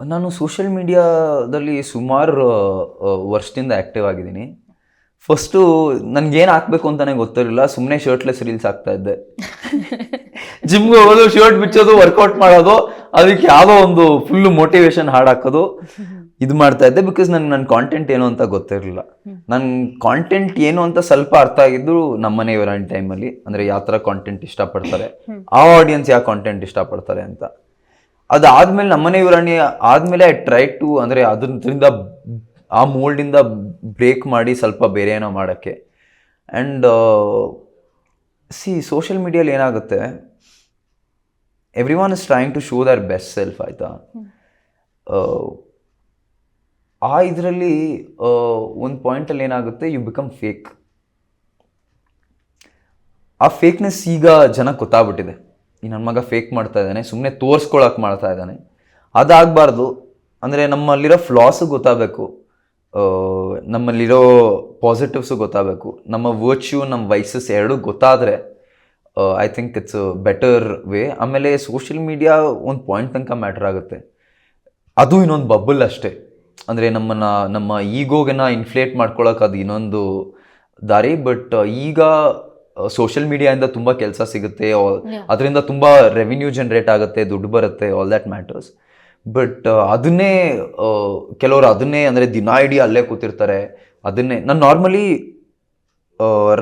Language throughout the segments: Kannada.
ನಾನು ಸೋಷಿಯಲ್ ಮೀಡಿಯಾದಲ್ಲಿ ಸುಮಾರು ವರ್ಷದಿಂದ ಆ್ಯಕ್ಟಿವ್ ಆಗಿದ್ದೀನಿ. ಫಸ್ಟು ನನಗೇನು ಹಾಕ್ಬೇಕು ಅಂತಾನೆ ಗೊತ್ತಿರಲಿಲ್ಲ ಸುಮ್ಮನೆ ಶರ್ಟ್ಲೆಸ್ ರೀಲ್ಸ್ ಆಗ್ತಾ ಇದ್ದೆ. ಜಿಮ್ಗೆ ಹೋಗೋದು ಶರ್ಟ್ ಬಿಚ್ಚೋದು ವರ್ಕೌಟ್ ಮಾಡೋದು ಅದಕ್ಕೆ ಯಾವುದೋ ಒಂದು ಫುಲ್ ಮೋಟಿವೇಶನ್ ಹಾಡು ಹಾಕೋದು ಇದು ಮಾಡ್ತಾ ಇದ್ದೆ ಬಿಕಾಸ್ ನನಗೆ ನನ್ನ ಕಾಂಟೆಂಟ್ ಏನು ಅಂತ ಗೊತ್ತಿರಲಿಲ್ಲ. ನನ್ನ ಕಾಂಟೆಂಟ್ ಏನು ಅಂತ ಸ್ವಲ್ಪ ಅರ್ಥ ಆಗಿದ್ದು ನಮ್ಮನೆ ಇವರಾಣಿ ಟೈಮಲ್ಲಿ ಅಂದರೆ ಯಾವ ಥರ ಕಾಂಟೆಂಟ್ ಇಷ್ಟಪಡ್ತಾರೆ ಆ ಆಡಿಯನ್ಸ್ ಯಾವ ಕಾಂಟೆಂಟ್ ಇಷ್ಟಪಡ್ತಾರೆ ಅಂತ. ಅದಾದ್ಮೇಲೆ ನಮ್ಮನೆ ಇವರಾಣಿ ಆದ್ಮೇಲೆ ಐ ಟ್ರೈ ಟು ಅಂದರೆ ಅದರಿಂದ ಆ ಮೋಲ್ಡಿಂದ ಬ್ರೇಕ್ ಮಾಡಿ ಸ್ವಲ್ಪ ಬೇರೆ ಏನೋ ಮಾಡೋಕ್ಕೆ ಆ್ಯಂಡ್ ಸಿ ಸೋಷಿಯಲ್ ಮೀಡಿಯಲ್ಲಿ ಏನಾಗುತ್ತೆ? Everyone is trying to show their best self ಆಯಿತಾ ಆ ಇದರಲ್ಲಿ ಒಂದು ಪಾಯಿಂಟಲ್ಲಿ ಏನಾಗುತ್ತೆ? ಯು ಬಿಕಮ್ ಫೇಕ್ ಆ ಫೇಕ್ನೆಸ್ ಈಗ ಜನ ಗೊತ್ತಾಗ್ಬಿಟ್ಟಿದೆ. ನನ್ನ ಮಗ ಫೇಕ್ ಮಾಡ್ತಾ ಇದ್ದಾನೆ ಸುಮ್ಮನೆ ತೋರಿಸ್ಕೊಳಕ್ಕೆ ಮಾಡ್ತಾ ಇದ್ದಾನೆ. ಅದಾಗಬಾರ್ದು. ಅಂದರೆ ನಮ್ಮಲ್ಲಿರೋ ಫ್ಲಾಸು ಗೊತ್ತಾಗಬೇಕು. ನಮ್ಮಲ್ಲಿರೋ ಪಾಸಿಟಿವ್ಸು ಗೊತ್ತಾಗಬೇಕು. ನಮ್ಮ ವರ್ಚ್ಯೂ ನಮ್ಮ ವೈಸಸ್ ಎರಡೂ ಗೊತ್ತಾದರೆ I think it's better way ಆಮೇಲೆ ಸೋಷಿಯಲ್ ಮೀಡಿಯಾ ಒಂದು ಪಾಯಿಂಟ್ ತನಕ ಮ್ಯಾಟ್ರ್ ಆಗುತ್ತೆ. ಅದು ಇನ್ನೊಂದು ಬಬ್ಬಲ್ ಅಷ್ಟೇ. ಅಂದರೆ ನಮ್ಮನ್ನು, ನಮ್ಮ ಈಗೋಗೆನ ಇನ್ಫ್ಲೇಟ್ ಮಾಡ್ಕೊಳಕ್ಕೆ ಅದು ಇನ್ನೊಂದು ದಾರಿ ಬಟ್ ಈಗ ಸೋಷಿಯಲ್ ಮೀಡಿಯಾಯಿಂದ ತುಂಬ ಕೆಲಸ ಸಿಗುತ್ತೆ ಅದರಿಂದ ತುಂಬ ರೆವಿನ್ಯೂ ಜನರೇಟ್ ಆಗುತ್ತೆ ದುಡ್ಡು ಬರುತ್ತೆ ಆಲ್ ದ್ಯಾಟ್ ಮ್ಯಾಟರ್ಸ್ ಬಟ್ ಅದನ್ನೇ ಕೆಲವರು ಅದನ್ನೇ ಅಂದರೆ ದಿನ ಇಡೀ ಅಲ್ಲೇ ಕೂತಿರ್ತಾರೆ. ಅದನ್ನೇ ನಾನು ನಾರ್ಮಲಿ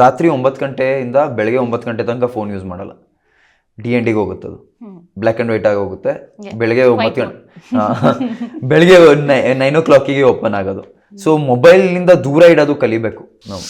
ರಾತ್ರಿ ಒಂಬತ್ತು ಗಂಟೆಯಿಂದ ಬೆಳಗ್ಗೆ ಒಂಬತ್ತು ಗಂಟೆ ತನಕ ಫೋನ್ ಯೂಸ್ ಮಾಡಲ್ಲ. ಡಿ ಎನ್ ಡಿಗೆ ಹೋಗುತ್ತೆ ಅದು ಬ್ಲ್ಯಾಕ್ ಆ್ಯಂಡ್ ವೈಟ್ ಆಗಿ ಹೋಗುತ್ತೆ. ಬೆಳಗ್ಗೆ ಒಂಬತ್ತು ಗಂಟೆ ಬೆಳಗ್ಗೆ ನೈನ್ ಓ ಕ್ಲಾಕಿಗೆ ಓಪನ್ ಆಗೋದು. ಸೊ ಮೊಬೈಲ್ನಿಂದ ದೂರ ಇಡೋದು ಕಲಿಬೇಕು ನಾವು.